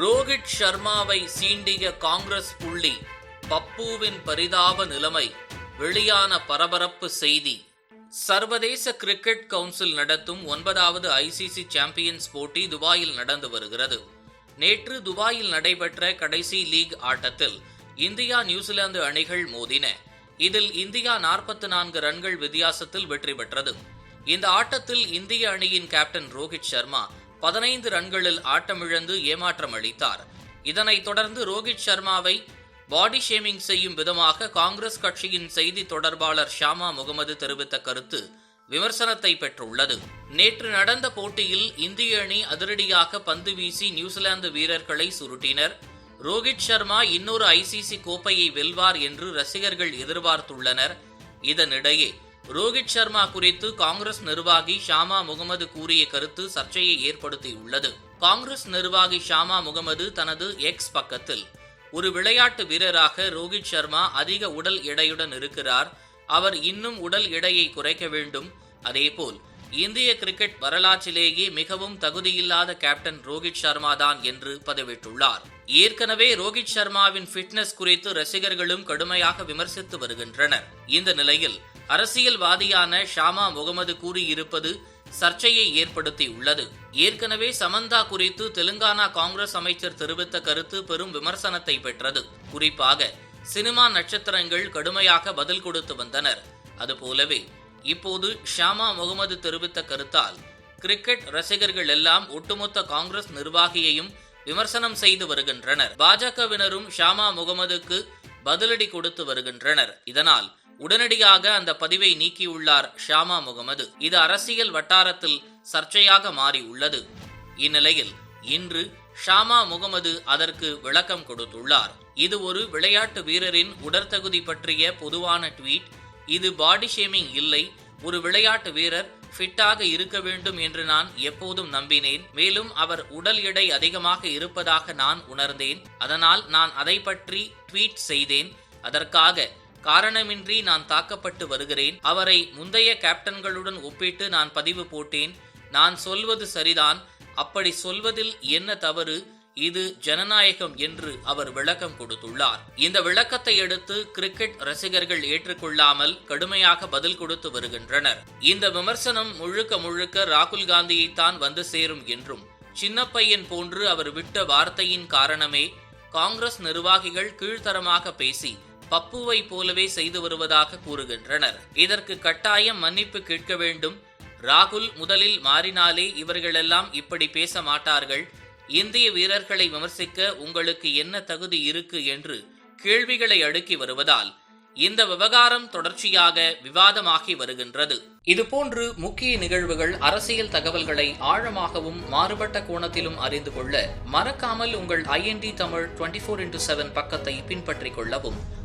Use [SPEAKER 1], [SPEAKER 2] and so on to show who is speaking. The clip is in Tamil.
[SPEAKER 1] ரோஹித் சர்மாவை சீண்டிய காங்கிரஸ் புள்ளி பப்புவின் பரிதாப நிலைமை வெளியான பரபரப்பு செய்தி. சர்வதேச கிரிக்கெட் கவுன்சில் நடத்தும் ஒன்பதாவது ஐசிசி சாம்பியன்ஸ் போட்டி துபாயில் நடந்து வருகிறது. நேற்று துபாயில் நடைபெற்ற கடைசி லீக் ஆட்டத்தில் இந்தியா நியூசிலாந்து அணிகள் மோதின. இதில் இந்தியா நாற்பத்தி நான்கு ரன்கள் வித்தியாசத்தில் வெற்றி பெற்றது. இந்த ஆட்டத்தில் இந்திய அணியின் கேப்டன் ரோஹித் சர்மா பதினைந்து ரன்களில் ஆட்டமிழந்து ஏமாற்றம் அளித்தார். இதனைத் தொடர்ந்து ரோஹித் சர்மாவை பாடி ஷேமிங் செய்யும் விதமாக காங்கிரஸ் கட்சியின் செய்தி தொடர்பாளர் ஷாமா முகமது தெரிவித்த கருத்து விமர்சனத்தை பெற்றுள்ளது. நேற்று நடந்த போட்டியில் இந்திய அணி அதிரடியாக பந்து வீசி நியூசிலாந்து வீரர்களை சுருட்டினர். ரோஹித் சர்மா இன்னொரு ஐசிசி கோப்பையை வெல்வார் என்று ரசிகர்கள் எதிர்பார்த்துள்ளனர். இதனிடையே ரோஹித் சர்மா குறித்து காங்கிரஸ் நிர்வாகி ஷாமா முகமது கூறிய கருத்து சர்ச்சையை ஏற்படுத்தியுள்ளது. காங்கிரஸ் நிர்வாகி ஷாமா முகமது தனது எக்ஸ் பக்கத்தில் ஒரு விளையாட்டு வீரராக ரோஹித் சர்மா அதிக உடல் எடையுடன் இருக்கிறார். அவர் இன்னும் உடல் எடையை குறைக்க வேண்டும். அதேபோல் இந்திய கிரிக்கெட் வரலாற்றிலேயே மிகவும் தகுதியில்லாத கேப்டன் ரோஹித் சர்மா தான் என்று பதிவிட்டுள்ளார். ஏற்கனவே ரோஹித் சர்மாவின் ஃபிட்னஸ் குறித்து ரசிகர்களும் கடுமையாக விமர்சித்து வருகின்றனர். இந்த நிலையில் அரசியல்வாதியான ஷாமா முகமது கூறியிருப்பது சர்ச்சையை ஏற்படுத்தி உள்ளது ஏற்கனவே சமந்தா குறித்து தெலுங்கானா காங்கிரஸ் அமைச்சர் தெரிவித்த கருத்து பெரும் விமர்சனத்தை பெற்றது. குறிப்பாக சினிமா நட்சத்திரங்கள் கடுமையாக பதில் கொடுத்து வந்தனர். அதுபோலவே இப்போது ஷாமா முகமது தெரிவித்த கருத்தால் கிரிக்கெட் ரசிகர்கள் எல்லாம் ஒட்டுமொத்த காங்கிரஸ் நிர்வாகியையும் விமர்சனம் செய்து வருகின்றனர். பாஜகவினரும் ஷாமா முகமதுக்கு பதிலடி கொடுத்து வருகின்றனர். இதனால் உடனடியாக அந்த பதிவை நீக்கியுள்ளார் ஷாமா முகமது. இது அரசியல் வட்டாரத்தில் சர்ச்சையாக மாறியுள்ளது. இந்நிலையில் இன்று ஷாமா முகமது அதற்கு விளக்கம் கொடுத்துள்ளார். இது ஒரு விளையாட்டு வீரரின் உடற்தகுதி பற்றிய பொதுவான ட்வீட். இது பாடி ஷேமிங் இல்லை ஒரு விளையாட்டு வீரர் ஃபிட்டாக இருக்க வேண்டும் என்று நான் எப்போதும் நம்பினேன். மேலும் அவர் உடல் எடை அதிகமாக இருப்பதாக நான் உணர்ந்தேன். அதனால் நான் அதை பற்றி ட்வீட் செய்தேன். அதற்காக காரணமின்றி நான் தாக்கப்பட்டு வருகிறேன். அவரை முந்தைய கேப்டன்களுடன் ஒப்பிட்டு நான் பதிவு போட்டேன். நான் சொல்வது சரிதான். அப்படி சொல்வதில் என்ன தவறு? இது ஜனநாயகம் என்று அவர் விளக்கம் கொடுத்துள்ளார். இந்த விளக்கத்தை அடுத்து கிரிக்கெட் ரசிகர்கள் ஏற்றுக்கொள்ளாமல் கடுமையாக பதில் கொடுத்து வருகின்றனர். இந்த விமர்சனம் முழுக்க முழுக்க ராகுல் காந்தியைத்தான் வந்து சேரும் என்றும் சின்ன பையன் போன்று அவர் விட்ட வார்த்தையின் காரணமே காங்கிரஸ் நிர்வாகிகள் கீழ்த்தரமாக பேசி பப்புவை போலவே செய்து வருவதாக கூறுகின்றனர். இதற்கு கட்டாயம் மன்னிப்பு கேட்க வேண்டும். ராகுல் முதலில் மாறினாலே இவர்களெல்லாம் இப்படி பேச மாட்டார்கள். இந்திய வீரர்களை விமர்சிக்க உங்களுக்கு என்ன தகுதி இருக்கு என்று கேள்விகளை அடுக்கி வருவதால் இந்த விவகாரம் தொடர்ச்சியாக விவாதமாகி வருகின்றது. இதுபோன்று முக்கிய நிகழ்வுகள் அரசியல் தகவல்களை ஆழமாகவும் மாறுபட்ட கோணத்திலும் அறிந்து கொள்ள மறக்காமல் உங்கள் IND Tamil twenty four into seven பக்கத்தை பின்பற்றிக் கொள்ளவும்.